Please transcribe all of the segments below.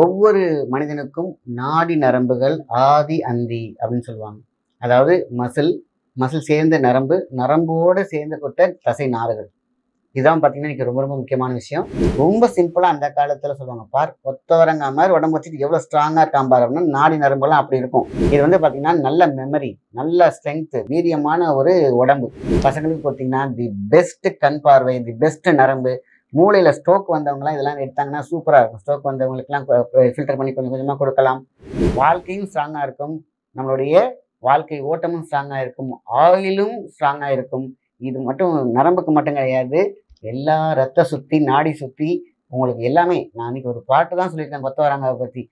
ஒவ்வொரு மனிதனுக்கும் நாடி நரம்புகள் ஆதி அந்தி அப்படின்னு சொல்லுவாங்க. அதாவது மசில் மசில் சேர்ந்த நரம்பு நரம்போடு சேர்ந்த கொட்ட தசை நாறுகள். இதுதான் பார்த்தீங்கன்னா எனக்கு ரொம்ப ரொம்ப முக்கியமான விஷயம். ரொம்ப சிம்பிளாக அந்த காலத்தில் சொல்லுவாங்க. பார் ஒத்தவரங்க மாதிரி உடம்பு வச்சுட்டு எவ்வளோ ஸ்ட்ராங்காக இருக்கான் பார் அப்படின்னா நாடி நரம்புலாம் அப்படி இருக்கும். இது வந்து பார்த்தீங்கன்னா நல்ல மெமரி நல்ல ஸ்ட்ரென்த்து வீரியமான ஒரு உடம்பு. பசங்களுக்கு பார்த்தீங்கன்னா தி பெஸ்ட் கண் பார்வை தி பெஸ்ட் நரம்பு மூளையில் ஸ்ட்ரோக் வந்தவங்கலாம் இதெல்லாம் எடுத்தாங்கன்னா சூப்பராக இருக்கும். ஸ்ட்ரோக் வந்தவங்களுக்குலாம் ஃபில்டர் பண்ணி கொஞ்சம் கொஞ்சமாக கொடுக்கலாம். வாழ்க்கையும் ஸ்ட்ராங்காக இருக்கும். நம்மளுடைய வாழ்க்கை ஓட்டமும் ஸ்ட்ராங்காக இருக்கும். ஆயிலும் ஸ்ட்ராங்காக இருக்கும். இது மட்டும் நரம்புக்கு மட்டும் கிடையாது. எல்லா ரத்த சுற்றி நாடி சுற்றி உங்களுக்கு எல்லாமே நான் அன்னைக்கு ஒரு பாட்டு தான் சொல்லியிருக்கேன். கொத்த வராங்க பற்றி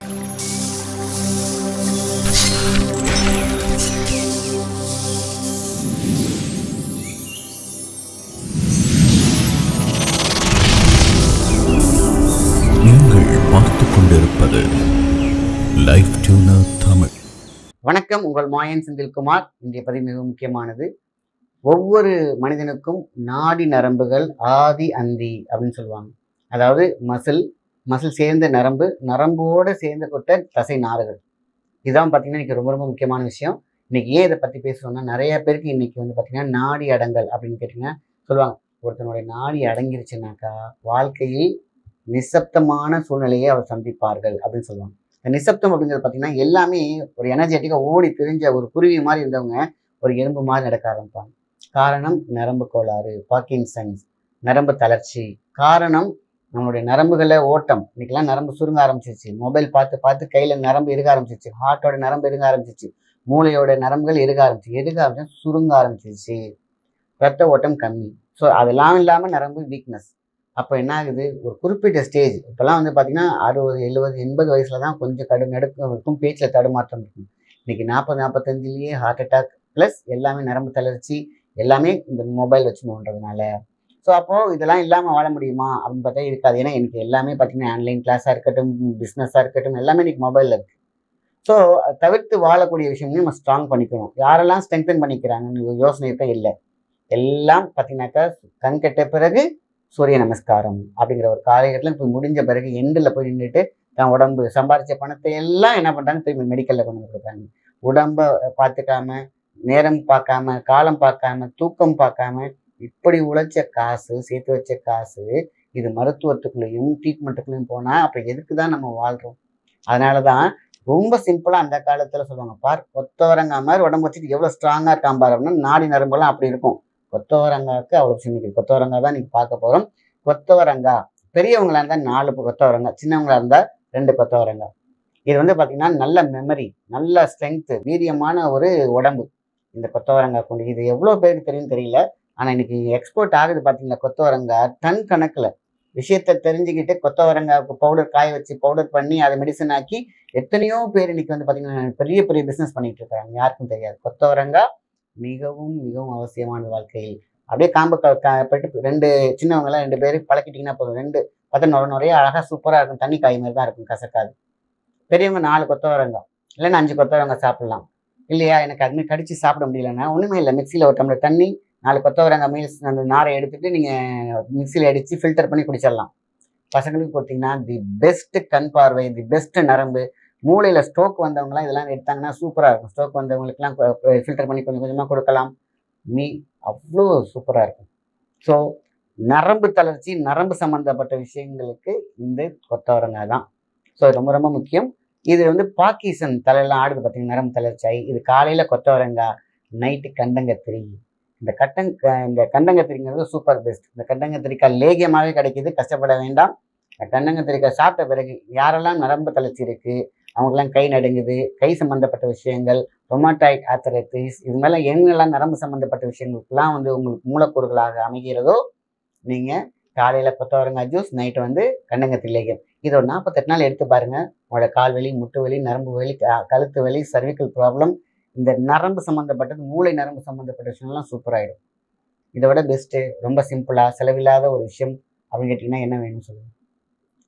கொண்டிருப்பது லைஃப் டியூனர் தமிழ். வணக்கம் உங்கள் மாயன் செந்தில்குமார். இன்றைய பதிவு மிக முக்கியமானது. ஒவ்வொரு மனிதனுக்கும் நாடி நரம்புகள் ஆதி அந்தி அப்படின்னு சொல்லுவாங்க. அதாவது மசில் மசில் சேர்ந்த நரம்பு நரம்போடு சேர்ந்த கொட்ட தசை நாறுகள் இதுதான் பார்த்தீங்கன்னா இன்றைக்கி ரொம்ப ரொம்ப முக்கியமான விஷயம். இன்னைக்கு ஏன் இதை பற்றி பேசுகிறோம்னா நிறைய பேருக்கு இன்னைக்கு வந்து பார்த்தீங்கன்னா நாடி அடங்கல் அப்படின்னு கேட்டிங்கன்னா சொல்லுவாங்க. ஒருத்தனுடைய நாடி அடங்கிருச்சுனாக்கா வாழ்க்கையில் நிசப்தமான சூழ்நிலையை அவர் சந்திப்பார்கள் அப்படின்னு சொல்லுவாங்க. இந்த நிசப்தம் அப்படிங்கிறது பார்த்தீங்கன்னா எல்லாமே ஒரு எனர்ஜெட்டிக்காக ஓடி பிரிஞ்ச ஒரு குருவி மாதிரி இருந்தவங்க ஒரு எறும்பு மாதிரி நடக்க ஆரம்பிப்பாங்க. காரணம் நரம்பு கோளாறு பார்க்கின்சன்ஸ் நரம்பு தளர்ச்சி. காரணம் நம்மளுடைய நரம்புகளை ஓட்டம். இன்னைக்கெல்லாம் நரம்பு சுருங்க ஆரம்பிச்சிருச்சு. மொபைல் பார்த்து பார்த்து கையில் நரம்பு இருக ஆரம்பிச்சிருச்சு. ஹார்ட்டோட நரம்பு இருக ஆரம்பிச்சிருச்சு. மூளையோட நரம்புகள் இருக ஆரம்பிச்சு இருக ஆரம்பிச்சு சுருங்க ஆரம்பிச்சிருச்சு. ரத்த ஓட்டம் கம்மி. ஸோ அதெல்லாம் இல்லாமல் நரம்பு வீக்னஸ் அப்போ என்ன ஆகுது ஒரு குறிப்பிட்ட ஸ்டேஜ் இப்போல்லாம் வந்து பார்த்திங்கன்னா அறுபது எழுபது எண்பது வயசில் தான் கொஞ்சம் கடு நடுக்கம் இருக்கும் பேச்சில் தடுமாற்றம் இருக்கும். இன்றைக்கி நாற்பது நாற்பத்தஞ்சிலேயே ஹார்ட் அட்டாக் ப்ளஸ் எல்லாமே நரம்பு தளர்ச்சி எல்லாமே இந்த மொபைல் வச்சு நோன்றதுனால ஸோ அப்போது இதெல்லாம் இல்லாமல் வாழ முடியுமா? அப்படின்னு பார்த்தா இருக்காது. ஏன்னா எனக்கு எல்லாமே பார்த்தீங்கன்னா ஆன்லைன் கிளாஸாக இருக்கட்டும் பிஸ்னஸாக இருக்கட்டும் எல்லாமே இன்றைக்கி மொபைலில் இருக்குது ஸோ தவிர்த்து வாழக்கூடிய விஷயங்களையும் நம்ம ஸ்ட்ராங் பண்ணிக்கணும். யாரெல்லாம் ஸ்ட்ரெங்தன் பண்ணிக்கிறாங்கன்னு யோசனை இருக்க இல்லை. எல்லாம் பார்த்தீங்கன்னாக்கா கண் கெட்ட பிறகு சூரிய நமஸ்காரம் அப்படிங்கிற ஒரு காலகட்டத்தில் இப்போ முடிஞ்ச பிறகு எண்டில் போய் நின்றுட்டு தான் உடம்பு சம்பாரித்த பணத்தை எல்லாம் என்ன பண்ணுறாங்க திரும்பி மெடிக்கலில் கொண்டு வந்து கொடுக்குறாங்க. உடம்பை பார்த்துக்காம நேரம் பார்க்காம காலம் பார்க்காம தூக்கம் பார்க்காம இப்படி உழைச்ச காசு சேர்த்து வச்ச காசு இது மருத்துவத்துக்குள்ளேயும் ட்ரீட்மெண்ட்டுக்குள்ளேயும் போனால் அப்போ எதுக்கு தான் நம்ம வாழ்கிறோம் அதனால தான் ரொம்ப சிம்பிளாக அந்த காலத்தில் சொல்லுவாங்க பார் கொத்தவரங்கா மாதிரி உடம்பு வச்சுட்டு எவ்வளோ ஸ்ட்ராங்காக இருக்கான் பார் அப்படின்னா நாடி நரம்பெல்லாம் அப்படி இருக்கும். கொத்தவரங்காவுக்கு அவ்வளோ சின்ன கொத்தவரங்கா தான் நீங்கள் பார்க்க போகிறோம் கொத்தவரங்கா பெரியவங்களாக இருந்தால் நாலு கொத்தவரங்கா சின்னவங்களா இருந்தால் ரெண்டு கொத்தவரங்கா. இது வந்து பார்த்தீங்கன்னா நல்ல மெமரி நல்ல ஸ்ட்ரென்த்து வீரியமான ஒரு உடம்பு இந்த கொத்தவரங்கா கொண்டு. இது எவ்வளோ பேருக்கு தெரியும் தெரியல. ஆனால் இன்னைக்கு எக்ஸ்போர்ட் ஆகுது பார்த்தீங்களா கொத்தவரங்கா? டன் கணக்கில் விஷயத்தை தெரிஞ்சுக்கிட்டு கொத்தவரங்காவுக்கு பவுடர் காய வச்சு பவுடர் பண்ணி அதை மெடிசன் ஆக்கி எத்தனையோ பேர் இன்னைக்கு வந்து பார்த்தீங்கன்னா பெரிய பெரிய பிஸ்னஸ் பண்ணிட்டு இருக்காங்க. யாருக்கும் தெரியாது. கொத்தவரங்கா மிகவும் மிகவும் அவசியமான வாழ்க்கையில். அப்படியே காம்பு க- பட்டு ரெண்டு சின்னவங்களாம் ரெண்டு பேரும் பழக்கிட்டிங்கன்னா போதும். ரெண்டு பார்த்தா நுர நுறைய அழகாக சூப்பராக இருக்கும். தண்ணி காய் மாதிரி தான் இருக்கும் கசக்காது. பெரியவங்க நாலு கொத்தவரங்க இல்லைன்னா அஞ்சு கொத்தவரங்க சாப்பிட்லாம். இல்லையா? எனக்கு அதுமாதிரி கடிச்சு சாப்பிட முடியலன்னா ஒன்றுமே இல்லை. மிக்சியில் ஒரு டம்ளர் தண்ணி நாலு கொத்தவரங்க மீல்ஸ் அந்த நாரை எடுத்துட்டு நீங்கள் மிக்சியில் அடித்து ஃபில்டர் பண்ணி குடிச்சிடலாம். பசங்களுக்கு பார்த்தீங்கன்னா தி பெஸ்ட்டு கண் பார்வை தி பெஸ்ட்டு நரம்பு மூளையில் ஸ்ட்ரோக் வந்தவங்கலாம் இதெல்லாம் எடுத்தாங்கன்னா சூப்பராக இருக்கும். ஸ்ட்ரோக் வந்தவங்களுக்குலாம் ஃபில்டர் பண்ணி கொஞ்சம் கொஞ்சமாக கொடுக்கலாம். மீ அவ்வளோ சூப்பராக இருக்கும். ஸோ நரம்பு தளர்ச்சி நரம்பு சம்மந்தப்பட்ட விஷயங்களுக்கு இந்த கொத்தவரங்காய் தான். ஸோ ரொம்ப ரொம்ப முக்கியம். இது வந்து பாக்கிசன் தலையெல்லாம் ஆடுது பார்த்தீங்கன்னா நரம்பு தளர்ச்சி. ஆகி இது காலையில் கொத்தவரங்காய் நைட்டு கண்டங்கத்திரி. இந்த கட்டங் இந்த கண்டங்கத்திரிங்கிறது சூப்பர் பெஸ்ட் இந்த கண்டங்கத்திரிக்காய் லேகியமாகவே கிடைக்கிது. கஷ்டப்பட வேண்டாம். கண்டங்கத்திரிக்காய் சாப்பிட்ட பிறகு யாரெல்லாம் நரம்பு தளர்ச்சி இருக்குது அவங்கெல்லாம் கை நடுங்குது. கை சம்மந்தப்பட்ட விஷயங்கள் ரொமாட்டாய்ட் ஆத்தரைட்டிஸ் இது மாதிரிலாம் எங்கெல்லாம் நரம்பு சம்மந்தப்பட்ட விஷயங்களுக்கெல்லாம் வந்து உங்களுக்கு மூலக்கூறுகளாக அமைகிறதோ நீங்கள் காலையில் கொத்தவரங்காய் ஜூஸ் நைட்டு வந்து கண்டங்கத்திரி லேகியம் இதை ஒரு நாற்பத்தெட்டு நாள் எடுத்து பாருங்கள் உங்களோட கால் வலி முட்டு வலி நரம்பு வலி க- கழுத்து வலி சர்விக்கல் ப்ராப்ளம் இந்த நரம்பு சம்மந்தப்பட்டது மூளை நரம்பு சம்மந்தப்பட்ட விஷயம்லாம் சூப்பராகிடும் இதை விட பெஸ்ட்டு ரொம்ப சிம்பிளாக செலவில்லாத ஒரு விஷயம் அப்படின்னு கேட்டிங்கன்னா என்ன வேணும்னு சொல்லுங்கள்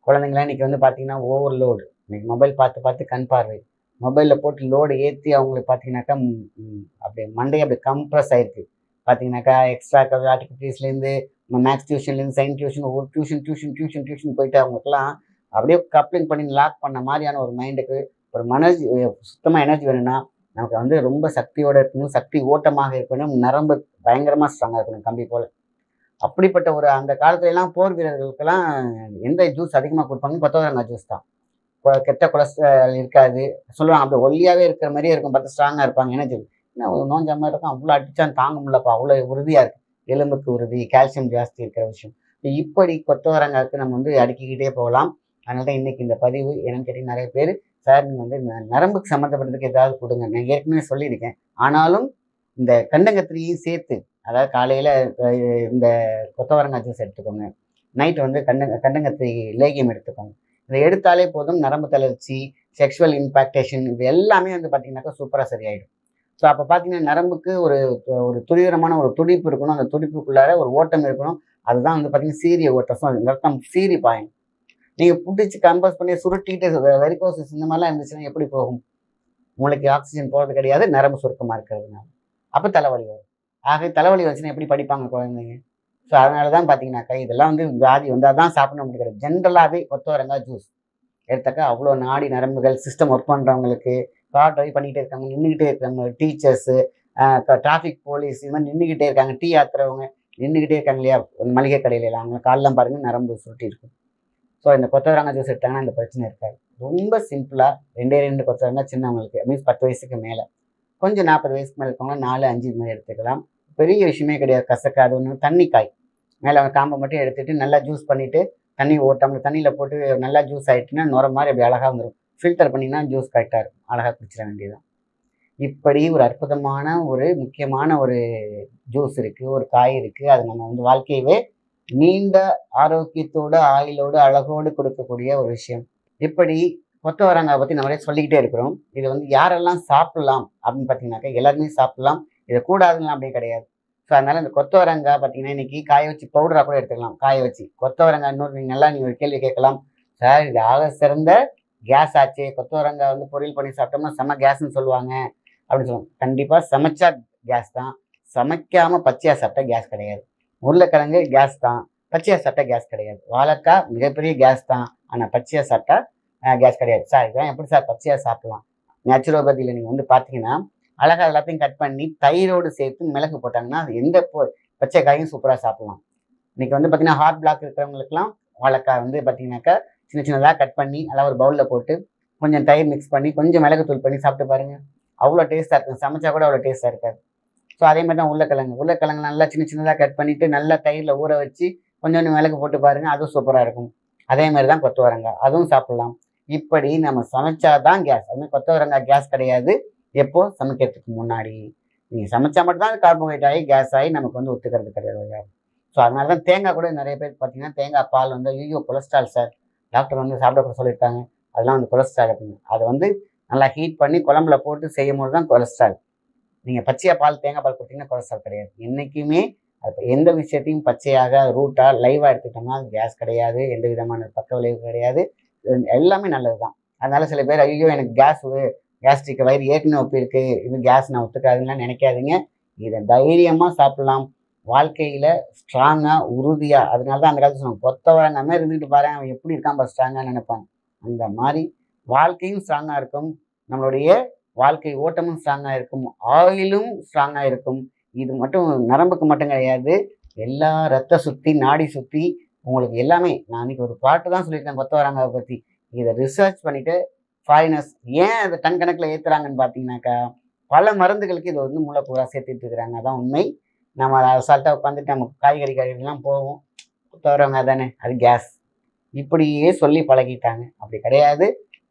குழந்தைங்களாம் இன்றைக்கி வந்து பார்த்திங்கன்னா ஓவர்லோடு இன்னைக்கு மொபைல் பார்த்து பார்த்து கண் பார்வை. மொபைலில் போட்டு லோடு ஏற்றி அவங்களுக்கு பார்த்தீங்கன்னாக்கா அப்படியே ம், அப்படியே மண்டை அப்படி கம்ப்ரஸ் ஆயிருக்கு. பார்த்தீங்கன்னாக்கா எக்ஸ்ட்ரா ஆக்டிவிட்டீஸ்லேருந்து மேக்ஸ் டியூஷன்லேருந்து சயின்ஸ் டியூஷன் ஒரு டியூஷன் டியூஷன் டியூஷன் டியூஷன் போயிட்டு அவங்களுக்குலாம் அப்படியே கப்ளிங் பண்ணி லாக் பண்ண மாதிரியான ஒரு மைண்டுக்கு ஒரு மனர்ஜி சுத்தமாக எனர்ஜி வேணும்னா நமக்கு வந்து ரொம்ப சக்தியோட இருக்கணும் சக்தி ஓட்டமாக இருக்கணும் நரம்பு பயங்கரமாக ஸ்ட்ராங்காக இருக்கணும் கம்பி போல். அப்படிப்பட்ட ஒரு அந்த காலத்துலலாம் போர் வீரர்களுக்கெல்லாம் எந்த ஜூஸ் அதிகமாக கொடுப்பாங்க கொத்தவரங்காய் ஜூஸ் தான். கெட்ட கொலஸ்ட்ரால் இருக்காது. சொல்லுவாங்க அப்படி ஒல்லியாகவே இருக்கிற மாதிரியே இருக்கும். பார்த்து ஸ்ட்ராங்காக இருப்பாங்க. என்ன சொல்லி ஒரு நோஞ்ச மாதிரி இருக்கும் அவ்வளோ அடிச்சான் தாங்க முடியலப்பா. அவ்வளோ உறுதியாக இருக்குது எலும்புக்கு உறுதி கால்சியம் ஜாஸ்தி இருக்கிற விஷயம். இப்படி கொத்தவரங்காய்க்கு நம்ம வந்து அடுக்கிக்கிட்டே போகலாம். அதனால தான் இன்னைக்கு இந்த பதிவு என்னன்னு கேட்டீங்கன்னா நிறைய பேர். சார் நீங்கள் வந்து இந்த நரம்புக்கு சம்மந்தப்பட்டதுக்கு ஏதாவது கொடுங்க. நான் ஏற்கனவே சொல்லியிருக்கேன். ஆனாலும் இந்த கண்டங்கத்திரியும் சேர்த்து அதாவது காலையில் இந்த கொத்தவரங்காய் ஜூஸ் எடுத்துக்கோங்க. நைட் வந்து கண்ட கண்டங்கத்திரி லேகியம் எடுத்துக்கோங்க. இதை எடுத்தாலே போதும் நரம்பு தளர்ச்சி செக்ஷுவல் இம்பாக்டேஷன் இது எல்லாமே வந்து பார்த்தீங்கன்னாக்கா சூப்பராக சரியாயிடும். ஸோ அப்போ பார்த்தீங்கன்னா நரம்புக்கு ஒரு ஒரு துரிதமான ஒரு துடிப்பு இருக்கணும். அந்த துடிப்புக்குள்ளார ஒரு ஓட்டம் இருக்கணும். அதுதான் வந்து பார்த்தீங்கன்னா சீரிய ஓட்டம் ரத்தம் சீரி பாயும். நீங்கள் பிடிச்சி கம்போஸ் பண்ணி சுருட்டிக்கிட்டு வெரிகோசிஸ் இந்த மாதிரிலாம் இருந்துச்சுன்னா எப்படி போகும்? உங்களுக்கு ஆக்சிஜன் போகிறது கிடையாது. நரம்பு சுருக்கமாக இருக்கிறதுனால. அப்போ தலைவலி வரும். ஆக தலைவலி வந்துச்சுன்னா எப்படி படிப்பாங்க குழந்தைங்க? ஸோ அதனால தான் பார்த்தீங்கன்னாக்கா இதெல்லாம் வந்து வியாதி வந்தால் தான் சாப்பிட முடியாது ஜென்ரலாகவே கொத்தவரங்காய் ஜூஸ் எடுத்தாக்கா அவ்வளோ நாடி நரம்புகள் சிஸ்டம் ஒர்க் பண்ணுறவங்களுக்கு கார் ட்ரைவ் பண்ணிக்கிட்டே இருக்காங்க நின்றுக்கிட்டே இருக்காங்க டீச்சர்ஸு டிராஃபிக் போலீஸ் இது மாதிரி நின்றுக்கிட்டே இருக்காங்க டீ ஆத்துறவங்க நின்றுக்கிட்டே இருக்காங்க இல்லையா? மளிகை கடையில் எல்லாம் அவங்க காலெலாம் பாருங்கள் நரம்பு சுருட்டி இருக்கும் ஸோ இந்த கொத்தவரங்காய் ஜூஸ் எடுத்தாங்கன்னா அந்த பிரச்சனை இருக்காது. ரொம்ப சிம்பிளாக ரெண்டே ரெண்டு கொத்தவரங்காய் சின்னவங்களுக்கு மீன்ஸ் பத்து வயசுக்கு மேலே. கொஞ்சம் நாற்பது வயசுக்கு மேலே இருக்கவங்க நாலு அஞ்சு இது மாதிரி எடுத்துக்கலாம். பெரிய விஷயமே கிடையாது கசக்காது ஒன்று தண்ணி காய் மேலே அவங்க காம்பை மட்டும் எடுத்துட்டு நல்லா ஜூஸ் பண்ணிவிட்டு தண்ணி ஓட்டம் தண்ணியில் போட்டு நல்லா ஜூஸ் ஆகிட்டுன்னா நுர மாதிரி அப்படி அழகாக வந்துடும் ஃபில்டர் பண்ணிங்கன்னா ஜூஸ் கரெக்டாக இருக்கும். அழகாக குடிச்சிட வேண்டியதுதான். இப்படி ஒரு அற்புதமான ஒரு முக்கியமான ஒரு ஜூஸ் இருக்குது ஒரு காய் இருக்குது அது நம்ம வந்து வாழ்க்கையவே நீண்ட ஆரோக்கியத்தோடு ஆயுளோடு அழகோடு கொடுக்கக்கூடிய ஒரு விஷயம். இப்படி கொத்தவரங்காய் பற்றி நம்மளே சொல்லிக்கிட்டே இருக்கிறோம். இது வந்து யாரெல்லாம் சாப்பிடலாம் அப்படின்னு பார்த்தீங்கன்னாக்கா எல்லாருமே சாப்பிடலாம். இதை கூடாதுலாம் அப்படியே கிடையாது. ஸோ அதனால இந்த கொத்தவரங்காய் பார்த்தீங்கன்னா இன்னைக்கு காய வச்சு பவுடராக கூட எடுத்துக்கலாம். காய வச்சு. கொத்தவரங்காய் இன்னொரு நீங்கள் நல்லா நீங்கள் ஒரு கேள்வி கேட்கலாம். சார் இது ஆக சிறந்த கேஸ் ஆச்சு? கொத்தவரங்காய் வந்து பொரியல் பண்ணி சாப்பிட்டோம்னா செம கேஸ்ன்னு சொல்லுவாங்க. அப்படின்னு சொல்லுவாங்க. கண்டிப்பாக சமைச்சா கேஸ் தான். சமைக்காமல் பச்சையாக சாப்பிட்டா கேஸ் கிடையாது. உருளைக்கிழங்கு கேஸ் தான். பச்சையாக சாப்பிட்டா கேஸ் கிடையாது. வாழைக்காய் மிகப்பெரிய கேஸ் தான். ஆனால் பச்சையாக சாப்பிட்டா கேஸ் கிடையாது. சார் இதான் எப்படி சார் பச்சையாக சாப்பிடலாம்? நேச்சுரோபதியில் நீங்கள் வந்து பார்த்தீங்கன்னா அழகாக எல்லாத்தையும் கட் பண்ணி தயிரோடு சேர்த்து மிளகு போட்டாங்கன்னா அது எந்த பொ- பச்சை காயும் சூப்பராக சாப்பிடலாம். இன்றைக்கி வந்து பார்த்திங்கன்னா ஹார்ட் பிளாக் இருக்கிறவங்களுக்குலாம் வாழைக்காய் வந்து பார்த்தீங்கன்னாக்கா சின்ன சின்னதாக கட் பண்ணி நல்லா ஒரு பவுலில் போட்டு கொஞ்சம் தயிர் மிக்ஸ் பண்ணி கொஞ்சம் மிளகுத்தூள் பண்ணி சாப்பிட்டு பாருங்கள் அவ்வளோ டேஸ்ட்டாக இருக்கும். சமைச்சா கூட அவ்வளோ டேஸ்ட்டாக இருக்காது. ஸோ அதே மாதிரி தான் உருளைக்கிழங்கு. உருளைக்கிழங்கு நல்லா சின்ன சின்னதாக கட் பண்ணிவிட்டு நல்லா தயிரில் ஊற வச்சு கொஞ்சோண்டு மிளகு போட்டு பாருங்கள் அதுவும் சூப்பராக இருக்கும். அதே மாதிரி தான் கொத்தவரங்காய் அதுவும் சாப்பிட்லாம். இப்படி நம்ம சமைச்சாதான் கேஸ் அது மாதிரி கொத்தவரங்காய் கேஸ் கிடையாது. எப்போ? சமைக்கிறதுக்கு முன்னாடி. நீங்கள் சமைச்சா மட்டும்தான் கார்போஹைட் ஆகி கேஸ் ஆகி நமக்கு வந்து ஒத்துக்கிறது கிடையாது. ஸோ அதனால தான் தேங்காய் கூட நிறைய பேர் பார்த்தீங்கன்னா தேங்காய் பால் வந்து ஐயோ கொலஸ்ட்ரால் சார். டாக்டர் வந்து சாப்பிட சொல்லியிருக்காங்க. அதெல்லாம் வந்து கொலஸ்ட்ரால் இருக்குங்க அதை வந்து நல்லா ஹீட் பண்ணி குழம்புல போட்டு செய்யும் போது தான் கொலஸ்ட்ரால். நீங்கள் பச்சையாக பால் தேங்காய் பால் கொடுத்தீங்கன்னா கொலஸ்ட்ரால் கிடையாது. என்றைக்குமே அது எந்த விஷயத்தையும் பச்சையாக ரூட்டாக லைவாக எடுத்துக்கிட்டோம்னா அது கேஸ் கிடையாது. எந்த விதமான பக்க விளைவு கிடையாது. இது எல்லாமே நல்லது தான் அதனால் சில பேர் ஐயோ எனக்கு கேஸ் கேஸ்ட்ரிக் வயிறு ஏற்கனவே ஒப்பி இருக்கு இது கேஸ் நான் ஒத்துக்காதுன்னு நினைக்காதீங்க. இதை தைரியமாக சாப்பிடலாம். வாழ்க்கையில் ஸ்ட்ராங்காக உறுதியாக அதனால தான் அந்த காலத்தில் சொன்னாங்க கொத்தவரங்க மாதிரி இருந்துட்டு பாரு அவன் எப்படி இருக்கான் பா ஸ்ட்ராங்காக நினைப்பாங்க அந்த மாதிரி வாழ்க்கையும் ஸ்ட்ராங்காக இருக்கும். நம்மளுடைய வாழ்க்கை ஓட்டமும் ஸ்ட்ராங்காக இருக்கும். ஆயிலும் ஸ்ட்ராங்காக இருக்கும். இது மட்டும் நரம்புக்கு மட்டும் கிடையாது. எல்லா ரத்த சுற்றி நாடி சுற்றி உங்களுக்கு எல்லாமே நான் இன்னைக்கு ஒரு பாட்டு தான் சொல்லியிருக்கேன் கொத்தவரங்காவை பற்றி இதை ரிசர்ச் பண்ணிவிட்டு ஃபாரினர்ஸ் ஏன் அதை டன் கணக்கில் ஏற்றுறாங்கன்னு பார்த்தீங்கன்னாக்கா பல மருந்துகளுக்கு இதை வந்து மூலக்கூறாக சேர்த்துட்டு இருக்கிறாங்க. அதான் உண்மை. நம்ம அசால்ட்டாக உட்காந்துட்டு நமக்கு காய்கறி கழிவுலாம் போவோம். கொத்தவரங்க தானே அது கேஸ் இப்படியே சொல்லி பழகிட்டாங்க. அப்படி கிடையாது.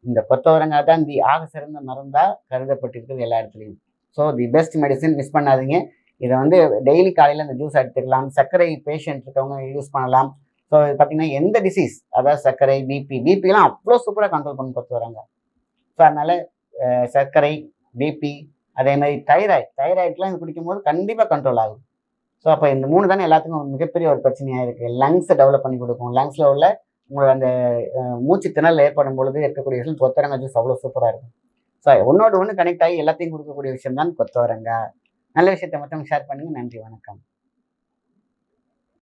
இந்த கொத்தவரங்காய் தான் தி ஆக சிறந்த மருந்தாக கருதப்பட்டிருக்குது எல்லா இடத்துலையும். So the best medicine miss பண்ணாதீங்க. இதை வந்து டெய்லி காலையில் இந்த ஜூஸ் எடுத்துக்கலாம். சர்க்கரை பேஷண்ட் இருக்கவங்க யூஸ் பண்ணலாம். ஸோ பார்த்தீங்கன்னா எந்த டிசீஸ் அதாவது சர்க்கரை பிபி பிபிலாம் அவ்வளோ சூப்பராக கண்ட்ரோல் பண்ணி கொத்து வராங்க ஸோ அதனால் சர்க்கரை பிபி அதே மாதிரி தைராய்டு தைராய்டுலாம் இது குடிக்கும்போது கண்டிப்பாக கண்ட்ரோல் ஆகும். ஸோ அப்போ இந்த மூணு தானே எல்லாத்துக்கும் மிகப்பெரிய ஒரு பிரச்சனையாக இருக்குது லங்ஸை டெவலப் பண்ணி கொடுக்கும். லங்ஸில் உள்ள உங்களோட அந்த மூச்சு திணல் ஏற்படும் பொழுது இருக்கக்கூடிய விஷயம் கொத்தவரங்காய் ஜூஸ் அவ்வளோ சூப்பராக இருக்கும். ஸோ ஒன்றோடு ஒன்று கனெக்ட் ஆகி எல்லாத்தையும் கொடுக்கக்கூடிய விஷயம் தான் கொத்தவரங்கா நல்ல விஷயத்தை மட்டும் ஷேர் பண்ணுங்கள் நன்றி வணக்கம்.